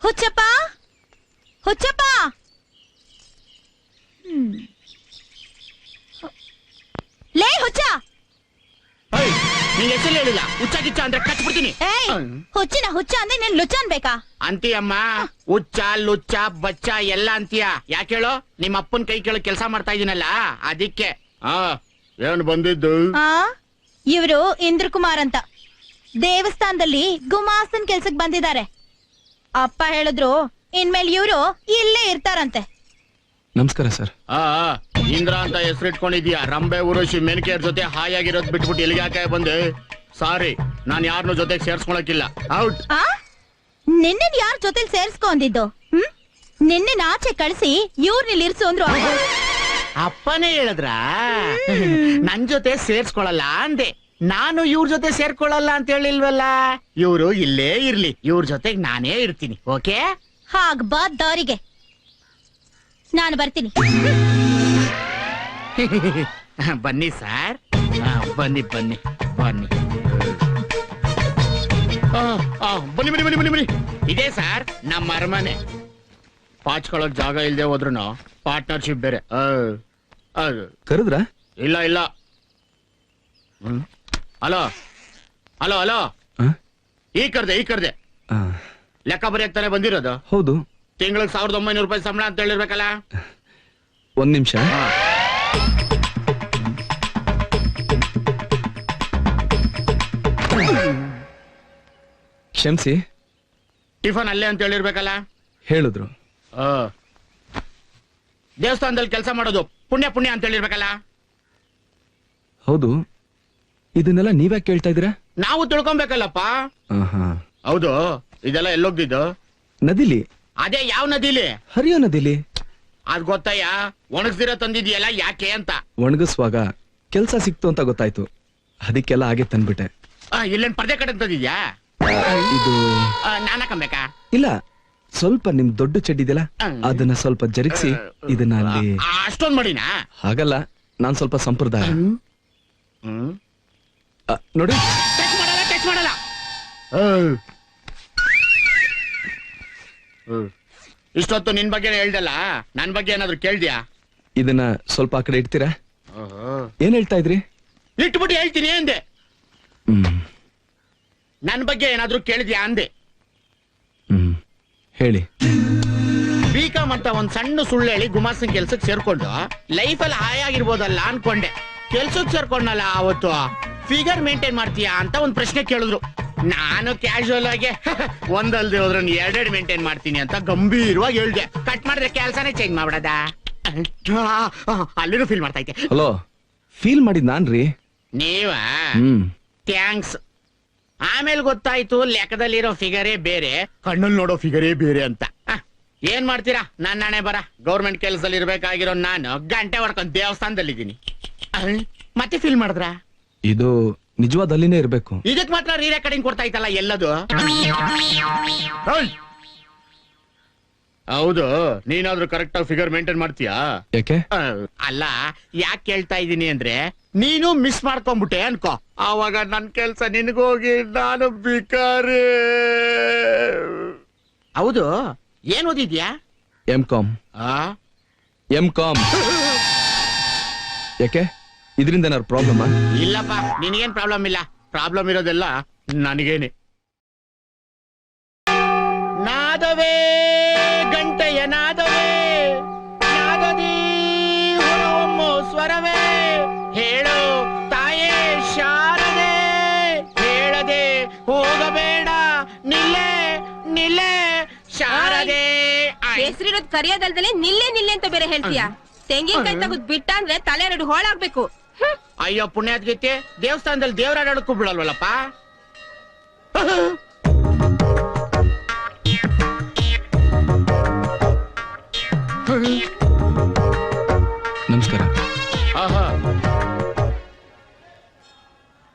ಹುಚ್ಚಪ್ಪ? ಹುಚ್ಚಪ್ಪ? ಹ್ಮ್. ಲೇ ಹುಚ್ಚ! ನಿಂಗೆ ಹೆಸರು ಹೇಳಿಲ್ಲ. ಹುಚ್ಚ ಗಿಚ್ಚ ಅಂದ್ರೆ ಕಚ್ಬಿಡ್ತೀನಿ. ಏಯ್ ಹುಚ್ಚಿನ ಹುಚ್ಚ ಅಂದ್ರೆ ನೀನ್ ಲುಚ್ಚ ಅನ್ಬೇಕಾ ಅಂತೀಯಮ್ಮ ಹುಚ್ಚ ಲುಚ್ಚ ಬಚ್ಚ ಎಲ್ಲ ಅಂತೀಯ. ಯಾಕೆ ಹೇಳು? ನಿಮ್ಮ ಅಪ್ಪನ ಕೈ ಕೇಳೋ ಕೆಲಸ ಮಾಡ್ತಾ ಇದೀನಲ್ಲ ಅದಕ್ಕೆ. ಆ ಏನ್ ಬಂದಿದ್ದು? ಆ ಇವರು ಇಂದ್ರ ಕುಮಾರ್ ಅಂತ. ದೇವಸ್ಥಾನದಲ್ಲಿ ಗುಮಾಸ್ತನ್ ಕೆಲ್ಸಕ್ ಬಂದಿದ್ದಾರೆ. ಅಪ್ಪ ಹೇಳಿದ್ರು ಇನ್ಮೇಲೆ ಇವರು ಇಲ್ಲೇ ಇರ್ತಾರಂತೆ. ನಮಸ್ಕಾರ ಸರ್. ಆ ಆ, ಇಂದ್ರ ಅಂತ ಹೆಸರು ಇಟ್ಕೊಂಡಿದ್ಯಾ ರಂಬೆ ಉರುಷಿ ಮೆನ್ಕೆಯರ್ ಜೊತೆ ಹಾಯಾಗಿರೋದ್ ಬಿಟ್ಬಿಟ್ಟು ಇಲ್ಲಿಗೆ ಯಾಕೆ ಬಂದೆ? ಸಾರಿ ನಾನ್ ಯಾರನ್ನೂ ಜೊತೆಗೆ ಸೇರ್ಸ್ಕೊಳಕಿಲ್ಲ. ಔಟ್. ಆ? ನಿನ್ನೆ ಯಾರ ಜೊತೆ ಸೇರ್ಸ್ಕೊಂಡಿದ್ದು ಹ್ಮ್? ನಿನ್ನೆ ಆಚೆ ಕಳಿಸಿ ಇವ್ರನ್ನ ಇರ್ಸು ಅಂದ್ರು ಅಪ್ಪನೇ ಹೇಳಿದ್ರ? ನನ್ ಜೊತೆ ಸೇರ್ಸ್ಕೊಳಲ್ಲ ಅಂದೆ. ನಾನು ಇವ್ರ ಜೊತೆ ಸೇರ್ಕೊಳ್ಳಲ್ಲ ಅಂತ ಹೇಳಿಲ್ವಲ್ಲ? ಇವ್ರು ಇಲ್ಲೇ ಇರ್ಲಿ. ಇವ್ರ ಜೊತೆಗ್ ನಾನೇ ಇರ್ತೀನಿ ಓಕೆ? ಹಾಗ ಬಾ ದಾರಿಗೆ. ನಾನು ಬರ್ತೀನಿ. ಬನ್ನಿ ಸರ್. ಬನ್ನಿ ಬನ್ನಿ ಬನ್ನಿ. ಆ, ಆ, ಬನ್ನಿ ಬನ್ನಿ ಬನ್ನಿ ಬನ್ನಿ ಬನ್ನಿ. ಇದೇ ಸರ್ ನಮ್ಮ ಅರಮನೆ. ಪಾಚ್ಕೊಳ್ಳೋಕ್ ಜಾಗ ಇಲ್ದೆ ಹೋದ್ರು ಪಾರ್ಟ್ನರ್ಶಿಪ್ ಬೇರೆ. ಆ, ಆ, ಕರೆದ್ರ? ಇಲ್ಲ ಇಲ್ಲ. ಹ್ಮ್. ಹಲೋ? Hello hello? ಈ ಕರ್ದೆ ಈ ಕರ್ದೆ ಲೆಕ್ಕ ಬರೆಯಕ್ ತಾನೇ ಬಂದಿರೋದು? ಹೌದು. ತಿಂಗಳಿಗೆ ಸಾವಿರದ ಒಂಬೈನೂರು ರೂಪಾಯಿ ಸಂಬಳ ಅಂತ ಹೇಳಿರ್ಬೇಕಲ್ಲ? ಒಂದ್ ನಿಮಿಷ. ಕ್ಷಮ್ಸಿ ಕ್ಷಮಿಸಿ. ಟಿಫನ್ ಅಲ್ಲೇ ಅಂತ ಹೇಳಿರ್ಬೇಕಲ್ಲ? ಹೇಳಿದ್ರು. ಆ. ದೇವಸ್ಥಾನದಲ್ಲಿ ಕೆಲಸ ಮಾಡೋದು ಪುಣ್ಯ ಪುಣ್ಯ ಅಂತ ಹೇಳಿರ್ಬೇಕಲ್ಲ? ಹೌದು. ಇದನ್ನೆಲ್ಲ ನೀವ್ಯಾಕೆ ಕೇಳ್ತಾ ಇದೀರಾ ನಾವು ತಿಳ್ಕೊಬೇಕಲ್ಲಪ್ಪ. ಆಹಾ. ಹೌದು ಇದೆಲ್ಲ ಎಲ್ಲೋಗ್ದಿದ್ದು? ನದಿಲಿ? ಅದೇ ಯಾವ ನದಿಲಿ? ಹರಿಯೋ ನದಿಲಿ. ಅದ್ ಗೊತ್ತಯ್ಯ ಒಣಗ್ಸಿರೋ ತಂದಿದ್ಯಲ್ಲ ಯಾಕೆ ಅಂತ. ಒಣಗಿಸುವಾಗ ಕೆಲ್ಸ ಸಿಕ್ತು ಅಂತ ಗೊತ್ತಾಯ್ತು. ಅದಕ್ಕೆಲ್ಲ ಹಾಗೆ ತಂದ್ಬಿಟ್ಟೆ. ಆ, ಇಲ್ಲೇನ್ ಪರ್ದೆ ಕಡೆ ತಂದಿದ್ಯಾ? ಇದು ನಾನ ಕಮ್ಬೇಕಾ ಇಲ್ಲ ಸ್ವಲ್ಪ ನಿಮ್ ದೊಡ್ಡ ಚೆಡ್ಡಿದೆಯಲ್ಲ ಇದೆಯಲ್ಲ ಅದನ್ನ ಸ್ವಲ್ಪ ಜರುಗಿಸಿ ಇದನ್ನ ಅಲ್ಲಿ ಅಷ್ಟೊಂದ್ ಮಾಡಿನ? ಹಾಗಲ್ಲ ನಾನ್ ಸ್ವಲ್ಪ ಸಂಪ್ರದಾಯ. ಹ್ಮ್. ಆ, ನೋಡಿ. ಟಚ್ ಮಾಡಲ್ಲ ಟಚ್ ಮಾಡಲ್ಲ. ಇಷ್ಟೊತ್ತು ನಿನ್ ಬಗ್ಗೆ ಹೇಳ್ದಲ್ಲ ನನ್ ಬಗ್ಗೆ ಏನಾದ್ರು ಕೇಳ್ದ್ಯಾ? ಇದನ್ನ ಸ್ವಲ್ಪ ಆ ಕಡೆ ಇಡ್ತೀರಾ? ಏನ್ ಹೇಳ್ತಾ ಇದ್ರಿ? ಇಟ್ಬಿಟ್ಟು ಹೇಳ್ತೀನಿ ಅಂದೆ. ಹ್ಮ್. ನನ್ ಬಗ್ಗೆ ಏನಾದ್ರು ಕೇಳಿದ್ಯಾ ಅಂದೆ. ಹ್ಮ್. ಹೇಳಿ. ಬಿಕಾಮ್ ಅಂತ ಒಂದ್ ಸಣ್ಣ ಸುಳ್ಳು ಹೇಳಿ ಗುಮಾಸ್ತನ್ ಕೆಲ್ಸಕ್ ಸೇರ್ಕೊಂಡು ಲೈಫ್ ಅಲ್ಲಿ ಹಾಯಾಗಿರ್ಬೋದಲ್ಲ ಅನ್ಕೊಂಡೆ. ಕೆಲ್ಸಕ್ ಸೇರ್ಕೊಂಡಲ್ಲ ಅವತ್ತು. ಫಿಗರ್ ಮೇಂಟೈನ್ ಮಾಡ್ತೀಯಾ ಅಂತ ಒಂದ್ ಪ್ರಶ್ನೆ ಕೇಳಿದ್ರು. ನಾನು ಕ್ಯಾಶುವಲ್ ಆಗಿ ಒಂದಲ್ದೆ ಹೋದ್ರೆ ಎರಡೆರಡು ಮೇಂಟೈನ್ ಮಾಡ್ತೀನಿ ಅಂತ ಗಂಭೀರವಾಗಿ ಹೇಳ್ದೆ. ಕಟ್ ಮಾಡಿದ್ರೆ ಕೆಲಸನೇ ಚೇಂಜ್ ಮಾಡ್ಬಿಡದ? ಅಲ್ಲಿನೂ ಫೀಲ್ ಮಾಡ್ತಾ ಇದ್ದೆ. ಹಲೋ ಫೀಲ್ ಮಾಡಿದ್ ನಾನ್ರಿ. ನೀವ? ಥ್ಯಾಂಕ್ಸ್ ಆಮೇಲೆ ಗೊತ್ತಾಯ್ತು ಲೆಕ್ಕದಲ್ಲಿರೋ ಫಿಗರೇ ಬೇರೆ ಕಣ್ಣಲ್ಲಿ ನೋಡೋ ಫಿಗರೇ ಬೇರೆ ಅಂತ. ಆ, ಏನ್ ಮಾಡ್ತೀರಾ? ನನ್ನ ಹಣೆ ಬರ. ಗೌರ್ಮೆಂಟ್ ಕೆಲಸದಲ್ಲಿ ಇರ್ಬೇಕಾಗಿರೋ ನಾನು ಗಂಟೆ ಹೊಡ್ಕೊಂಡ್ ದೇವಸ್ಥಾನದಲ್ಲಿದ್ದೀನಿ. ಮತ್ತೆ ಫೀಲ್ ಮಾಡಿದ್ರ? ಇದು ನಿಜವಾದಲ್ಲಿನೇ ಇರಬೇಕು. ಇದಕ್ಕೆ ಇದಕ್ ಮಾತ್ರ ರೀ ರೆಕಾರ್ಡಿಂಗ್ ಕೊಡ್ತಾ ಇತ್ತಲ್ಲ ಎಲ್ಲದು! ಹೌದು ನೀನಾದ್ರೂ ಕರೆಕ್ಟ್ ಆಗಿ ಫಿಗರ್ ಮೇಂಟೈನ್ ಮಾಡ್ತೀಯಾ? ಯಾಕೆ? ಆ, ಅಲ್ಲ ಯಾಕೆ ಕೇಳ್ತಾ ಇದ್ದೀನಿ ಅಂದ್ರೆ ನೀನು ಮಿಸ್ ಮಾಡ್ಕೊಂಡ್ಬಿಟ್ಟೆ ಅನ್ಕೋ. ಆವಾಗ ನನ್ ಕೆಲ್ಸ ನಿನಗೋಗಿ ನಾನು ಬಿಕಾರಿ ಹೌದು ಏನ್ ಓದಿದ್ಯಾ? ಎಂ ಕಾಮ್ ಆ? ಎಂ ಕಾಮ್ ಯಾಕೆ? ಇದರಿಂದ ಏನಾದ್ರು ಪ್ರಾಬ್ಲಮ್ ಇಲ್ಲಪ್ಪ ನಿನಗೇನ್ ಪ್ರಾಬ್ಲಮ್ ಇಲ್ಲ. ಪ್ರಾಬ್ಲಮ್ ಇರೋದೆಲ್ಲ ನನಗೇನೆ. ನಾದವೇ ಗಂಟೆಯ ನಾದವೇ ನಾದದಿ ಹೊರಹೊಮ್ಮು ಸ್ವರವೇ ಹೇಳೋ ತಾಯೇ ಶಾರದೆ ಹೇಳದೆ ಹೋಗಬೇಡ ನಿಲ್ಲೆ ನಿಲ್ಲೆ ಶಾರದೆ. ಹೆಸರಿರೋದ್ ಕರಿಯೋದಲ್ದಲೆ ನಿಲ್ಲೆ ನಿಲ್ಲೆ ಅಂತ ಬೇರೆ ಹೇಳ್ತೀಯಾ? ತೆಂಗಿನಕಾಯಿ ತಗದ್ ಬಿಟ್ಟ ಅಂದ್ರೆ ತಲೆ ಎರಡು ಹೋಳಾಗ್ಬೇಕು. ಅಯ್ಯೋ ಪುಣ್ಯಾತ್ಗೈತೆ ದೇವಸ್ಥಾನದಲ್ಲಿ ದೇವರಾಡೋದಕ್ಕೂ ಬಿಡಲ್ವಲ್ಲಪ್ಪ ನಮಸ್ಕಾರ. ಆಹಾ.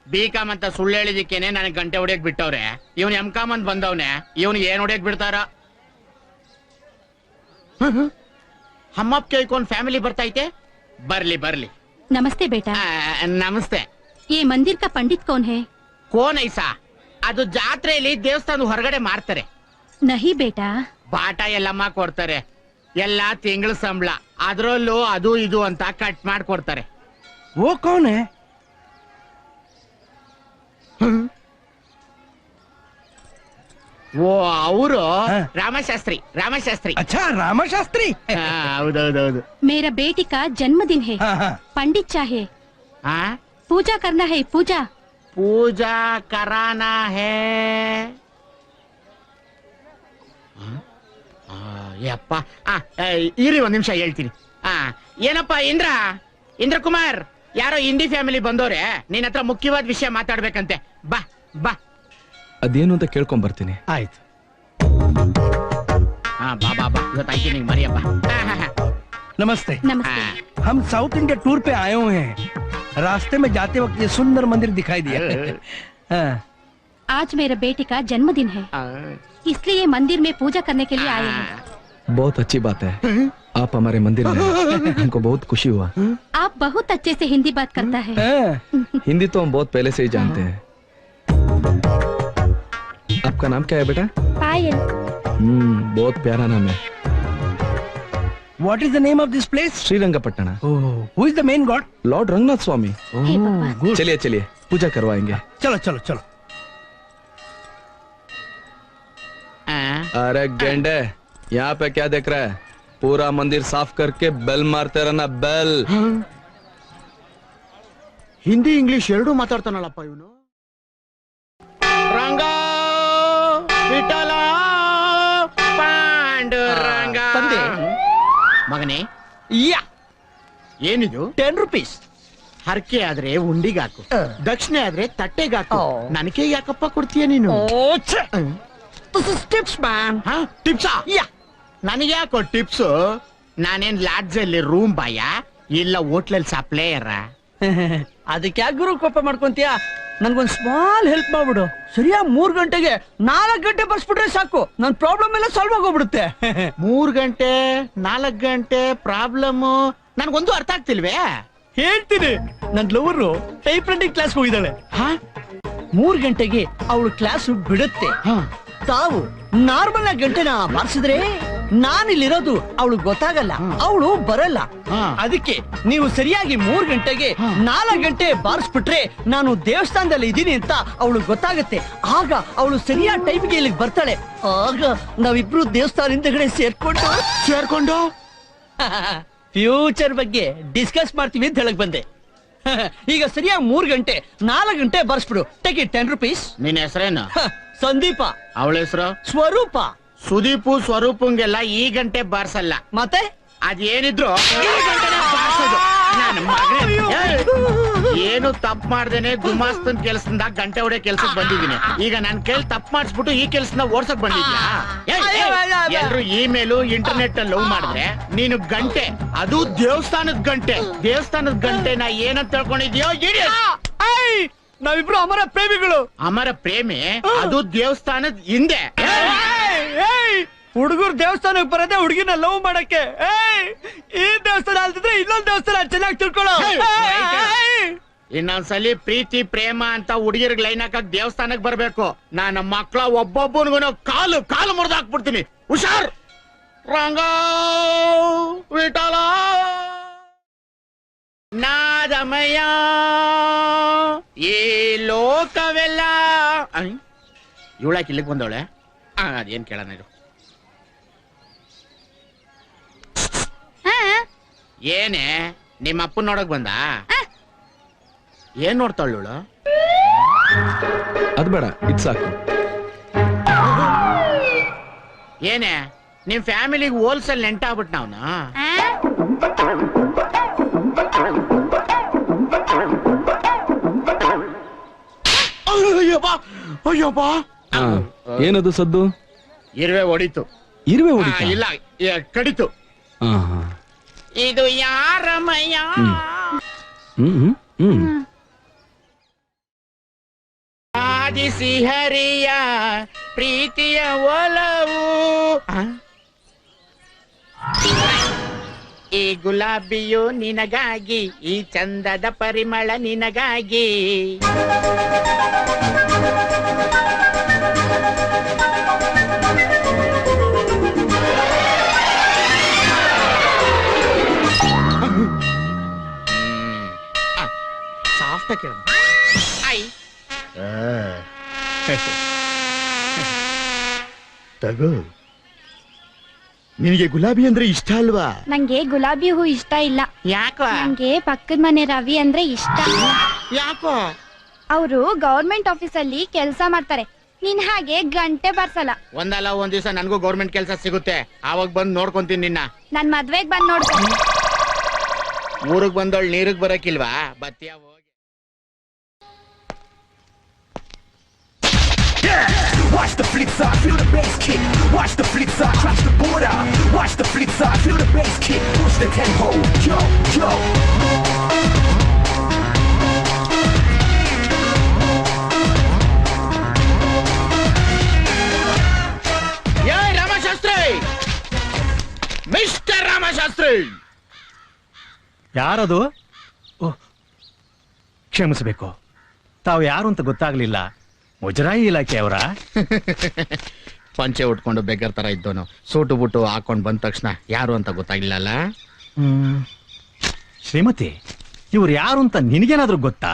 ಬಿಕಾಮ್ ಅಂತ ಸುಳ್ಳು ಹೇಳಿದಿಕ್ಕೇನೆ ನನಗೆ ಗಂಟೆ ಹೊಡಿಯಕ್ ಬಿಟ್ಟವ್ರೆ. ಇವನ್ ಎಂ ಕಾಮ್ ಅಂತ ಬಂದವನೆ. ಇವನ್ ಏನ್ ಹೊಡಿಯಕ್ ಬಿಡ್ತಾರ? ಹಮ್ಮಪ್ಪ ಕೇಳ್ಕೊಂಡ್ ಫ್ಯಾಮಿಲಿ ಬರ್ತೈತೆ ಬರ್ಲಿ ಬರ್ಲಿ. ನಮಸ್ತೆ ಬೇಟಾ ಆ, ನಮಸ್ತೆ ಈ ಮಂದಿರ್ ಕಾ ಪಂಡಿತ್ ಕೌನ್ ಹೇ ಕೋನ್ ಐಸಾ ಅದು ಜಾತ್ರೆಯಲ್ಲಿ ದೇವಸ್ಥಾನದ ಹೊರಗಡೆ ಮಾರ್ತಾರೆ ನಹಿ ಬೇಟಾ ಬಾಟ ಎಲ್ಲಮ್ಮ ಕೊಡ್ತಾರೆ ಎಲ್ಲಾ ತಿಂಗಳ ಸಂಬಳ ಅದ್ರಲ್ಲೂ ಅದು ಇದು ಅಂತ ಕಟ್ ಮಾಡ್ಕೊಡ್ತಾರೆ वो कौन है ಓ ಅವರು ಹಾ. ರಾಮಶಾಸ್ತ್ರಿ ರಾಮಶಾಸ್ತ್ರಿ अच्छा रामा शास्त्री ಹಾ, ಹೌದೌದೌದು मेरा बेटी का जन्मदिन है हाँ हाँ पंडित चाहे ಹಾ पूजा करना है पूजा ಪೂಜಾ ಕರಾನ ಹೇ ಆ, ಯಪ್ಪ ಆ, ಆ, ಇರಿ ಒಂದ್ ನಿಮಿಷ ಹೇಳ್ತೀನಿ ಆ ಏನಪ್ಪ ಇಂದ್ರ ಇಂದ್ರ ಕುಮಾರ್ ಯಾರೋ ಹಿಂದಿ ಫ್ಯಾಮಿಲಿ ಬಂದವ್ರೆ ನಿನ್ ಹತ್ರ ಮುಖ್ಯವಾದ ವಿಷಯ ಮಾತಾಡ್ಬೇಕಂತೆ ಬಾ ಬಾ ಅದೇನು ಅಂತ ಕೇಳ್ಕೊಂಡ್ ಬರ್ತೀನಿ ಆಯ್ತು ಹಾ ಬಾ ಬಾ ಬಾ ಇವತ್ತು ಆಯ್ತು ನಿಂಗೆ ಮರಿಯಪ್ಪ ಹಾ, ಹಾ, ಹಾ. नमस्ते नमस्ते ಹಾ. हम साउथ इंडिया टूर पे आए हुए हैं रास्ते में जाते वक्त ये सुंदर मंदिर दिखाई दिया हाँ, आज मेरे बेटे का जन्मदिन है ಆ, इसलिए ये मंदिर में पूजा करने के लिए आए हैं बहुत अच्छी बात है आप हमारे मंदिर में आए। हमको बहुत खुशी हुआ आप बहुत अच्छे से हिंदी बात करता है हाँ, हिंदी तो हम बहुत पहले से ही जानते हैं आपका नाम क्या है बेटा पायल हम्म बहुत प्यारा नाम है what is the name of this place Srirangapatna oh, who is the main god lord Ranganatha Swamy हे भगवान good चलिए चलिए पूजा करवाएंगे चलो चलो चलो ಆ. अरे गेंडे यहाँ पे क्या देख रहा है पूरा मंदिर साफ करके बेल मारते रहना बेल ಹಿಂದಿ ಇಂಗ್ಲಿಷ್ ಎರಡೂ ಮಾತಾಡ್ತಾನಲ್ಲಪ್ಪ ಇವನು ರಂಗ ವಿಠಲ ಪಾಂಡುರಂಗ. ತಂದೆ. ಮಗನೇ. ಯಾ. ಏನಿದು? ಟೆನ್ ರುಪೀಸ್ ಹರಕೆ ಆದ್ರೆ ಉಂಡಿಗಾಕು ಹಾಕು. ದಕ್ಷಿಣೆ ಆದ್ರೆ ತಟ್ಟೆಗಾಕು ಹಾಕು. ನನಗೆ ಯಾಕಪ್ಪ ಕೊಡ್ತೀಯ ನೀನು? ಟಿಪ್ಸ್ ಮ್ಯಾನ್ ಹಾ ಟಿಪ್ಸಾ ಯಾ. ನನಗೆ ಯಾಕೋ ಟಿಪ್ಸ್ ನಾನೇನ್ ಲಾಡ್ಜ್ ಅಲ್ಲಿ ರೂಮ್ ಬಾಯ ಇಲ್ಲ ಹೋಟ್ಲಲ್ಲಿ ಸಪ್ಲೈಯರ್ ಅದಕ್ಕೆ ಯಾಕೆ ಗುರು ಕೋಪ ಮಾಡ್ಕೊಂತೀಯ? ನನ್ಗೊಂದ್ ಸ್ಮಾಲ್ ಹೆಲ್ಪ್ ಮಾಡ್ಬಿಡು. ಸರಿಯಾ ಮೂರ್ ಗಂಟೆಗೆ ನಾಲ್ಕ್ ಗಂಟೆ ಬರ್ಸ್ಬಿಟ್ರೆ ಸಾಕು. ನನ್ ಪ್ರಾಬ್ಲಮ್ ಎಲ್ಲ ಸಾಲ್ವ್ ಆಗೋಗ್ಬಿಡುತ್ತೆ. ಮೂರ್ ಗಂಟೆ ನಾಲ್ಕ್ ಗಂಟೆ ಪ್ರಾಬ್ಲಮ್ ನನ್ಗೊಂದು ಅರ್ಥ ಆಗ್ತಿಲ್ವೇ? ಹೇಳ್ತೀನಿ. ನನ್ ಲವರು ಟೈಪ್ ರೈಟಿಂಗ್ ಕ್ಲಾಸ್ ಹೋಗಿದ್ದಾಳೆ. ಹಾ? ಮೂರ್ ಗಂಟೆಗೆ ಅವಳು ಕ್ಲಾಸ್ ಬಿಡುತ್ತೆ. ಹಾ. ತಾವು ನಾರ್ಮಲ್ ಆಗಿ ಗಂಟೆನ ಬಾರಿಸಿದ್ರೆ ನಾನಿಲ್ಲಿರೋದು ಅವಳು ಗೊತ್ತಾಗಲ್ಲ ಅವಳು ಬರಲ್ಲ. ಅದಕ್ಕೆ ನೀವು ಸರಿಯಾಗಿ ಮೂರ್ ಗಂಟೆಗೆ ನಾಲ್ಕು ಗಂಟೆ ಬಾರಿಸ್ಬಿಟ್ರೆ ನಾನು ದೇವಸ್ಥಾನದಲ್ಲಿ ಇದ್ದೀನಿ ಅಂತ ಅವಳು ಗೊತ್ತಾಗತ್ತೆ. ಆಗ ಅವಳು ಸರಿಯಾದ ಟೈಮ್ಗೆ ಇಲ್ಲಿಗೆ ಬರ್ತಾಳೆ. ಆಗ ನಾವಿಬ್ರು ದೇವಸ್ಥಾನ ಹಿಂದಗಡೆ ಸೇರ್ಕೊಂಡು ಸೇರ್ಕೊಂಡು? ಫ್ಯೂಚರ್ ಬಗ್ಗೆ ಡಿಸ್ಕಸ್ ಮಾಡ್ತೀವಿ ಅಂತ ಹೇಳಕ್ ಬಂದೆ. ಈಗ ಸರಿಯಾಗಿ ಮೂರ್ ಗಂಟೆ ನಾಲ್ಕು ಗಂಟೆ ಬರ್ಸ್ಬಿಡು. ಟೇಕ್ ಇಟ್ ಟೆನ್ ರುಪೀಸ್ ನಿನ್ನ ಹೆಸರೇನು? ಸಂದೀಪ. ಅವಳ ಹೆಸರು? ಸ್ವರೂಪ. ಸುದೀಪು ಸ್ವರೂಪಂಗೆಲ್ಲ ಈ ಗಂಟೆ ಬಾರ್ಸಲ್ಲ. ಮತ್ತೆ? ಅದೇನಿದ್ರು ಈ ಗಂಟೆನೇ ಬಾರ್ಸೋದು. ನನ್ನ ಮಗನೇ ಏಯ್! ಏನು ತಪ್ಪು ಮಾಡ್ದೇನೆ ಗುಮಾಸ್ತನ್ ಕೆಲ್ಸದಿಂದ ಗಂಟೆ ಹೊಡೆ ಕೆಲ್ಸಕ್ ಬಂದಿದ್ದೀನಿ. ಈಗ ನನ್ ಕೈಲಿ ತಪ್ಪು ಮಾಡಿಸ್ಬಿಟ್ಟು ಈ ಕೆಲ್ಸನ ಓಡ್ಸಕ್ ಬಂದಿದ್ಯಾ! ಎಲ್ರು ಇಮೇಲು ಇಂಟರ್ನೆಟ್ ಅಲ್ಲಿ ಲವ್ ಮಾಡಿದ್ರೆ ನೀನು ಗಂಟೆ ಅದು ದೇವಸ್ಥಾನದ ಗಂಟೆ. ದೇವಸ್ಥಾನದ ನಾ ಏನಂತ ತಿಳ್ಕೊಂಡಿದ್ಯೋ ಏಯ್ ನಾವಿಬ್ರು ಅಮರ ಪ್ರೇಮಿಗಳು. ಅಮರ ಪ್ರೇಮಿ ಅದು ದೇವಸ್ಥಾನದ ಹಿಂದೆ. ಹುಡುಗರು ದೇವಸ್ಥಾನಕ್ಕೆ ಬರೋದೇ ಹುಡುಗಿನ ಲವ್ ಮಾಡಕ್ಕೆ. ಏಯ್, ಈ ದೇವಸ್ಥಾನ ಅಲ್ದಿದ್ರೆ ಇನ್ನೊಂದ್ ದೇವಸ್ಥಾನ ಚೆನ್ನಾಗಿ ತಿಳ್ಕೊಳ್ಳೋ. ಏಯ್, ಏಯ್, ಇನ್ನೊಂದ್ಸಲಿ ಪ್ರೀತಿ ಪ್ರೇಮ ಅಂತ ಹುಡುಗಿರ್ಗ್ ಲೈನ್ ಹಾಕಕ್ ದೇವಸ್ಥಾನಕ್ ಬರ್ಬೇಕು. ನಾನು ಮಕ್ಳ ಒಬ್ಬೊಬ್ಬನಿಗೂ ಕಾಲು ಕಾಲು ಮುರಿದು ಹಾಕ್ಬಿಡ್ತೀನಿ. ಹುಷಾರ್. ರಂಗ ವಿಠಲ. ನಾದಮಯ ಈ ಲೋಕವೆಲ್ಲ. ಇವಳಾಕಿ ಇಲ್ಲಿಗೆ ಬಂದವಳೆ? ಅದೇನ್ ಕೇಳೋಣ ಇದು ಏನೇ ನಿಮ್ಮ ಅಪ್ಪನ್ ನೋಡಕ್ ಬಂದ? ಏನ್ ನೋಡ್ತಾಳು ಇವಳು ಅದ್ ಬೇಡ ಇದ್ ಸಾಕು. ಏನೇ ನಿಮ್ ಫ್ಯಾಮಿಲಿಗೆ ಹೋಲ್ಸೇಲ್ ನೆಂಟಾಗ್ಬಿಟ್ ನಾವ್ನ ಅಯ್ಯಪ್ಪ ಅಯ್ಯಪ್ಪ. ಹಾ ಏನದು ಸದ್ದು? ಇರುವೆ ಹೊಡಿತು ಇರುವೆ ಆ, ಇಲ್ಲ ಏ, ಕಡಿತು. ಇದು ಯಾರಮಯ್ಯ ಹ್ಮ್ ಹ್ಮ್ ಹ್ಮ್. ಆದಿಸಿ ಹರಿಯ ಪ್ರೀತಿಯ ಒಲವು. ಆ? ಈ ಗುಲಾಬಿಯು ನಿನಗಾಗಿ ಈ ಚಂದದ ಪರಿಮಳ ನಿನಗಾಗಿ. ತಗೋ ನಿನಗೆ ಗುಲಾಬಿ ಅಂದ್ರೆ ಇಷ್ಟ ಅಲ್ವಾ? ನಂಗೆ ಗುಲಾಬಿ ಹೂ ಇಷ್ಟ ಇಲ್ಲ. ಯಾಕೋ? ನಂಗೆ ಪಕ್ಕದ ಮನೆ ರವಿ ಅಂದ್ರೆ ಇಷ್ಟ ಯಾಕೋ? ಅವರು ಗೌರ್ಮೆಂಟ್ ಆಫೀಸ್ ಅಲ್ಲಿ ಕೆಲಸ ಮಾಡ್ತಾರೆ. ನಿನ್ ಹಾಗೆ ಗಂಟೆ ಬರ್ಸಲ್ಲ. ಒಂದಲ್ಲ ಒಂದ್ ದಿವಸ ನನಗೂ ಗೌರ್ಮೆಂಟ್ ಕೆಲಸ ಸಿಗುತ್ತೆ. ಆವಾಗ ಬಂದು ನೋಡ್ಕೊಂತೀನಿ ನಿನ್ನ. ನನ್ ಮದ್ವೆಗ್ ಬಂದ್ ನೋಡ್ಕೊ. ಊರಿಗೆ ಬಂದವಳು ನೀರಿಗೆ ಬರಕಿಲ್ವಾ ಬತ್ತಿಯ Watch the flip side, feel the bass kick. Watch the flip side, crash the border. Watch the flip side, feel the bass kick. Push the tempo, yo, yo. ಏ ರಾಮಶಾಸ್ತ್ರಿ ಮಿಸ್ಟರ್ ರಾಮಶಾಸ್ತ್ರಿ ಯಾರದು ಓಹ್ ಕ್ಷಮಿಸಬೇಕು ತಾವು ಯಾರು ಅಂತ ಗೊತ್ತಾಗ್ಲಿಲ್ಲ ಮುಜರಾಯಿ ಇಲಾಖೆಯವರ ಪಂಚೆ ಉಟ್ಕೊಂಡು ಬೇಗರ್ ತರ ಇದ್ದೋನು ಸೂಟು ಬುಟ್ಟು ಹಾಕೊಂಡು ಬಂದ ತಕ್ಷಣ ಯಾರು ಅಂತ ಗೊತ್ತಾಗ್ಲಿಲ್ಲಲ್ಲ? ಶ್ರೀಮತಿ ಇವ್ರು ಯಾರು ಅಂತ ನಿನಗೇನಾದ್ರೂ ಗೊತ್ತಾ?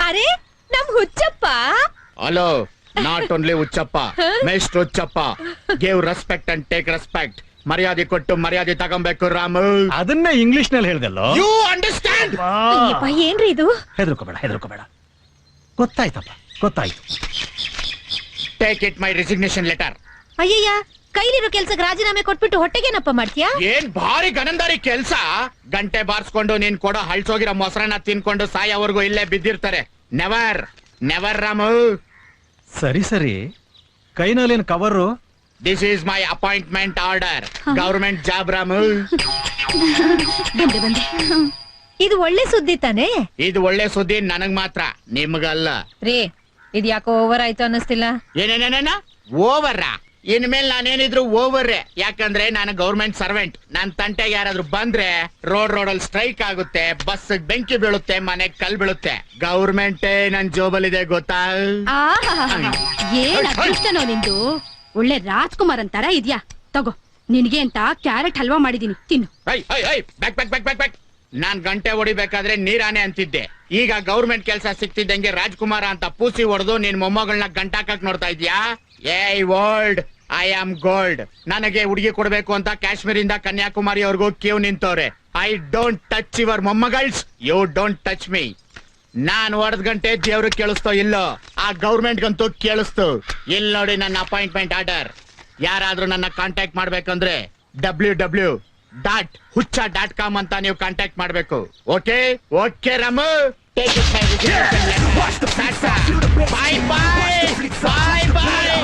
ಅರೆ ನಮ್ Huchappa. Hello not only Uchappa must Uchappa gave respect and take respect ಮರ್ಯಾದೆ ಕೊಟ್ಟು ಮರ್ಯಾದೆ ತಗೊಬೇಕು ರಾಮು. ಅದನ್ನ ಇಂಗ್ಲಿಷ್ನಲ್ಲಿ ಹೇಳ್ದಲ್ಲೋ ಯು ಅಂಡರ್ಸ್ಟ್ಯಾಂಡ್ ಏನ್ರಿ ಇದು? ಹೆದರ್ಕೋಬೇಡ ಹೆದರ್ಕೋಬೇಡ. ಗೊತ್ತಾಯ್ತಪ್ಪ ಗೊತ್ತಾಯ್ತು. Take it my resignation letter ಅಯ್ಯಯ್ಯ ಕೈಲಿರೋ ಕೆಲ್ಸಕ್ಕೆ ರಾಜೀನಾಮೆ ಕೊಟ್ಬಿಟ್ಟು ಹೊಟ್ಟೆಗೇನಪ್ಪ ಮಾಡ್ತೀಯಾ? ಏನ್ ಭಾರಿ ಗನಂದಾರಿ ಕೆಲ್ಸ? ಗಂಟೆ ಬಾರಿಸ್ಕೊಂಡು ನೀನ್ ಕೊಡ ಹಳ್ಸೋಗಿರೋ ಮೊಸರನ್ನ ತಿನ್ಕೊಂಡು ಸಾಯೋವರೆಗೂ ಇಲ್ಲೇ ಬಿದ್ದಿರ್ತಾರೆ. Never never Ramu. ಸರಿ ಸರಿ. ಕೈನಲ್ಲೇನು cover this is my appointment order government job Ramu ಬಂದೆ ಬಂದೆ. ಇದು ಒಳ್ಳೆ ಸುದ್ದಿ ತಾನೇ? ಇದು ಒಳ್ಳೆ ಸುದ್ದಿ ನನಗ್ ಮಾತ್ರ ನಿಮ್ಗಲ್ಲ. ರೀ ಇದ್ ಯಾಕೋ ಓವರ್ ಆಯ್ತು ಅನ್ನಿಸ್ತಿಲ್ಲ? ಏನೇನೇನ ಓವರ್ ಇನ್ಮೇಲೆ ನಾನೇನಿದ್ರು ಓವರ್ ಯಾಕಂದ್ರೆ ನಾನು ಗೌರ್ಮೆಂಟ್ ಸರ್ವೆಂಟ್ ನನ್ ತಂಟೆಗೆ ಯಾರಾದ್ರೂ ಬಂದ್ರೆ ರೋಡ್ ರೋಡಲ್ಲಿ ಸ್ಟ್ರೈಕ್ ಆಗುತ್ತೆ ಬಸ್ ಬೆಂಕಿ ಬೀಳುತ್ತೆ ಮನೆಗ್ ಕಲ್ ಬೀಳುತ್ತೆ. ಗೌರ್ಮೆಂಟೇ ನನ್ ಜೋಬಲ್ಲಿದೆ ಗೊತ್ತಾ? ಆಹಾಹಾಹಾ. ಏನ್ ಅದೃಷ್ಟನೋ ನಿಂದು? ಒಳ್ಳೆ ರಾಜ್ಕುಮಾರ್ ಅಂತಾರ ಇದ್ಯಾ? ತಗೋ, ನಿನ್ಗೆ ಅಂತ ಕ್ಯಾರೆಟ್ ಹಲ್ವಾ ಮಾಡಿದೀನಿ, ತಿನ್ನು. ನಾನ್ ಗಂಟೆ ಹೊಡಿಬೇಕಾದ್ರೆ ನೀರಾನೆ ಅಂತಿದ್ದೆ. ಈಗ ಗೌರ್ಮೆಂಟ್ ಕೆಲಸ ಸಿಕ್ತಿದ್ದಂಗೆ ರಾಜ್ಕುಮಾರ್ ಅಂತ ಪೂಸಿ ಹೊಡೆದು ನಿನ್ ಮೊಮ್ಮಗಳನ್ನ ಗಂಟಾಕಕ್ ನೋಡ್ತಾ ಇದ್ಯಾ? ಏಯ್ ವರ್ಲ್ಡ್ ಐ ಆಮ್ ಗೋಲ್ಡ್. ನನಗೆ ಹುಡುಗಿ ಕೊಡ್ಬೇಕು ಅಂತ ಕಾಶ್ಮೀರಿಂದ ಕನ್ಯಾಕುಮಾರಿ ಅವ್ರಿಗೂ ಕ್ಯೂ ನಿಂತವ್ರೆ. I don't touch your ಮೊಮ್ಮಗಳ್ಸ್. You don't touch me. ನಾನ್ ಹೊಡೆದ ಗಂಟೆ ದೇವ್ರಿಗೆ ಕೇಳಿಸ್ತೋ ಇಲ್ಲೋ? ಆ ಗೌರ್ಮೆಂಟ್ ಗಂತೂ ಕೇಳಿಸ್ತು. ಇಲ್ಲಿ ನೋಡಿ ನನ್ನ ಅಪಾಯಿಂಟ್ಮೆಂಟ್ ಆರ್ಡರ್ ಯಾರಾದ್ರೂ ನನ್ನ ಕಾಂಟ್ಯಾಕ್ಟ್ ಮಾಡ್ಬೇಕಂದ್ರೆ W W dot Huccha dot com ಅಂತ ನೀವು ಕಾಂಟ್ಯಾಕ್ಟ್ ಮಾಡ್ಬೇಕು ಓಕೆ ಓಕೆ ರಮು ಬಾಯ್ ಬಾಯ್ ಬಾಯ್